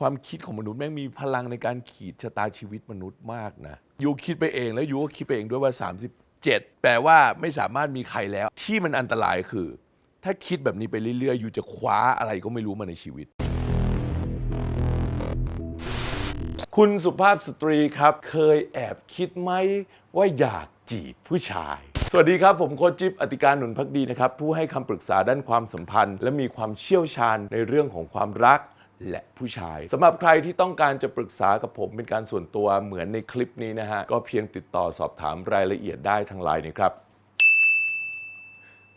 ความคิดของมนุษย์แม่งมีพลังในการขีดชะตาชีวิตมนุษย์มากนะยูคิดไปเองแล้วยูก็คิดไปเองด้วยว่า 37 แปลว่าไม่สามารถมีใครแล้ว ที่มันอันตรายคือ ถ้าคิดแบบนี้ไปเรื่อยๆยูจะคว้าอะไรก็ไม่รู้มาในชีวิต คุณสุภาพสตรีครับ เคยแอบคิดไหมว่าอยากจีบผู้ชาย สวัสดีครับ ผมโคชจิ๊บอติการหนุนพักดีนะครับ ผู้ให้คำปรึกษาด้านความสัมพันธ์ และมีความเชี่ยวชาญในเรื่องของความรัก และผู้ชายสำหรับใครที่ต้องการจะปรึกษากับผมเป็นการส่วนตัวเหมือนในคลิปนี้นะฮะ ก็เพียงติดต่อสอบถามรายละเอียดได้ทางไลน์นะครับ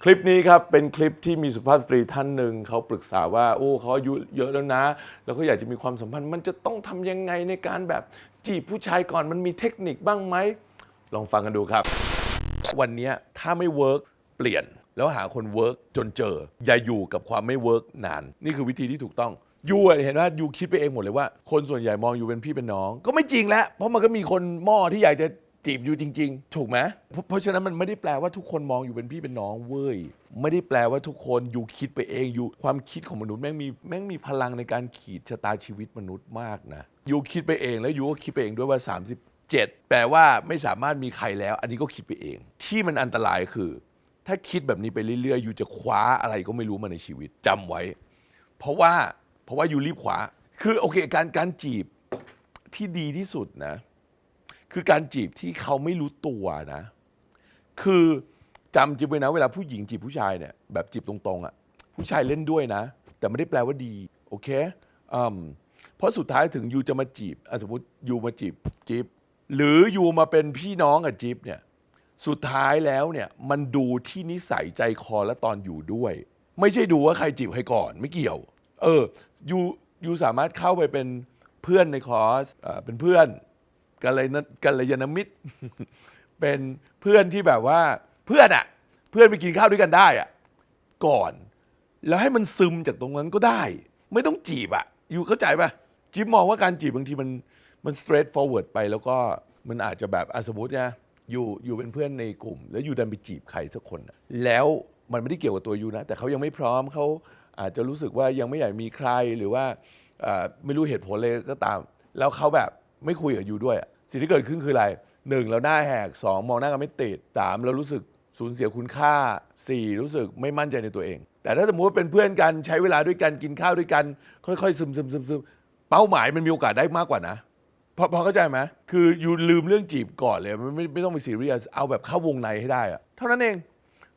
คลิปนี้ครับเป็นคลิปที่มีสุภาพสตรีท่านหนึ่งเขาปรึกษาว่า โอ้เขาอายุเยอะแล้วนะ แล้วเขาอยากจะมีความสัมพันธ์มันจะต้องทำยังไงในการแบบจีบผู้ชายก่อนมันมีเทคนิคบ้างไหมลองฟังกันดูครับ วันนี้ถ้าไม่เวิร์กเปลี่ยน แล้วหาคนเวิร์กจนเจอ อย่าอยู่กับความไม่เวิร์กนาน นี่คือวิธีที่ถูกต้อง ยูอะเห็นว่ายูคิดไปเองหมดเลยว่า คนส่วนใหญ่มองยูเป็นพี่เป็นน้อง ก็ไม่จริงแล้ว เพราะมันก็มีคนหม้อที่อยากจะจีบยูจริง ๆ ถูกไหมเพราะเพราะฉะนั้นมันไม่ได้แปลว่าทุกคนมองอยู่เป็นพี่เป็นน้องเว้ย ไม่ได้แปลว่าทุกคนยูคิดไปเองยูความคิดของมนุษย์แม่งมีแม่งมีพลังในการขีดชะตาชีวิตมนุษย์มากนะยูคิดไปเองแล้วยูก็คิดไปเองด้วยว่า 37 แปลว่าไม่สามารถมีใครแล้ว อันนี้ก็คิดไปเอง ที่มันอันตรายคือ ถ้าคิดแบบนี้ไปเรื่อยๆยูจะคว้าอะไรก็ไม่รู้มาในชีวิตจำไว้ เพราะว่า เพราะว่าอยู่รีบขวา คือโอเคการการจีบที่ดีที่สุดนะ คือการจีบที่เขาไม่รู้ตัวนะ คือจำจีบไว้นะ เวลาผู้หญิงจีบผู้ชายเนี่ยแบบจีบตรงๆอะ่ะผู้ชายเล่นด้วยนะ แต่ไม่ได้แปลว่าดี โอเคอืมเพราะสุดท้ายถึงยูจะมาจีบสมมติยูมาจีบจีบหรือยูมาเป็นพี่น้องกับจีบเนี่ยสุดท้ายแล้วเนี่ยมันดูที่นิสัยใจคอและตอนอยู่ด้วย ไม่ใช่ดูว่าใครจีบใครก่อนไม่เกี่ยว เออยูยูสามารถเข้าไปเป็นเพื่อนในคอร์สเป็นเพื่อนกันเลยนกันเลยานมิตร เป็นเพื่อนที่แบบว่าเพื่อนอะเพื่อนไปกินข้าวด้วยกันได้อะก่อน แล้วให้มันซึมจากตรงนั้นก็ได้ ไม่ต้องจีบอะอยู่เข้าใจปะจิ๊บมองว่าการจีบบางทีมันมัน straight forward ไปแล้วก็มันอาจจะแบบอสมมตินะอยู่อยู่เป็นเพื่อนในกลุ่ม แล้วอยู่ดันไปจีบใครสักคนอะแล้วมันไม่ได้เกี่ยวกับตัวยูนะ แต่เขายังไม่พร้อมเขา อาจจะรู้สึกว่ายังไม่อยากมีใครหรือว่าไม่รู้เหตุผลเลยก็ตาม แล้วเขาแบบไม่คุยกับยูด้วย สิ่งที่เกิดขึ้นคืออะไรหนึ่งเราหน้าแหกสองมองหน้ากันไม่ติดสามเรารู้สึกสูญเสียคุณค่าสี่รู้สึกไม่มั่นใจในตัวเอง แต่ถ้าสมมติว่าเป็นเพื่อนกันใช้เวลาด้วยกันกินข้าวด้วยกัน ค่อยๆ ซึมซึมซึมซึมเป้าหมายมันมีโอกาสได้มากกว่านะพอพอเข้าใจไหมคืออยู่ลืมเรื่องจีบก่อนเลยไม่ไม่ไม่ต้องไปซีเรียสเอาแบบเข้าวงในให้ได้อะเท่านั้นเอง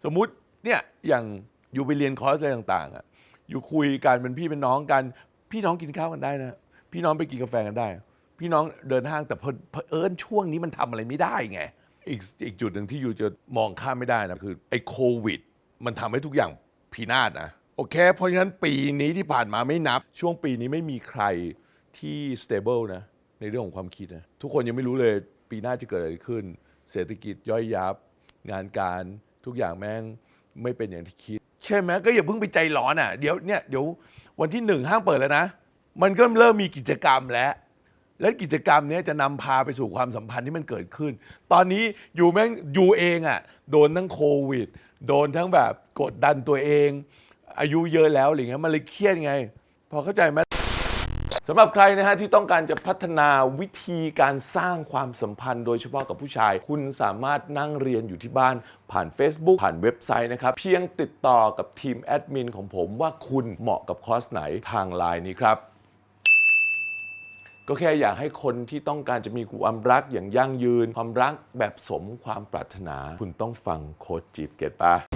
สมมุติเนี่ยอย่างอยู่ไปเรียนคอร์สอะไรต่างๆอะ อยู่คุยกันเป็นพี่เป็นน้องกัน พี่น้องกินข้าวกันได้นะ พี่น้องไปกินกาแฟกันได้ พี่น้องเดินห้างแต่เผเอิญช่วงนี้มันทำอะไรไม่ได้ไง อีกอีกจุดหนึ่งที่อยู่จะมองข้ามไม่ได้นะคือไอ้โควิด มันทำให้ทุกอย่างพินาศนะโอเค เพราะฉะนั้นปีนี้ที่ผ่านมาไม่นับ ช่วงปีนี้ไม่มีใครที่ stable นะในเรื่องของความคิดนะทุกคนยังไม่รู้เลยปีหน้าจะเกิดอะไรขึ้น เศรษฐกิจย่อยยับ งานการทุกอย่างแม่งไม่เป็นอย่างที่คิด ใช่ไหมก็อย่าเพิ่งไปใจร้อนอะเดี๋ยวเนี่ยเดี๋ยววันที่หนึ่งห้างเปิดแล้วนะ มันก็เริ่มมีกิจกรรมแล้ว และกิจกรรมเนี้ยจะนำพาไปสู่ความสัมพันธ์ที่มันเกิดขึ้น ตอนนี้อยู่แม่งอยู่เองอะ่ะโดนทั้งโควิด โดนทั้งแบบกดดันตัวเอง อายุเยอะแล้วอะไรเงี้ยมันเลยเครียดไง พอเข้าใจไหม สำหรับใครนะฮะที่ต้องการจะพัฒนาวิธีการสร้างความสัมพันธ์ โดยเฉพาะกับผู้ชาย คุณสามารถนั่งเรียนอยู่ที่บ้านผ่าน Facebook ผ่านเว็บไซต์นะครับ เพียงติดต่อกับทีมแอดมินของผมว่าคุณเหมาะกับคอร์สไหนทางไลน์นี้ครับก็แค่อยากให้คนที่ต้องการจะมีความรักอย่างยั่งยืน ความรักแบบสมความปรารถนา คุณต้องฟังโค้ดจีบเกตปะ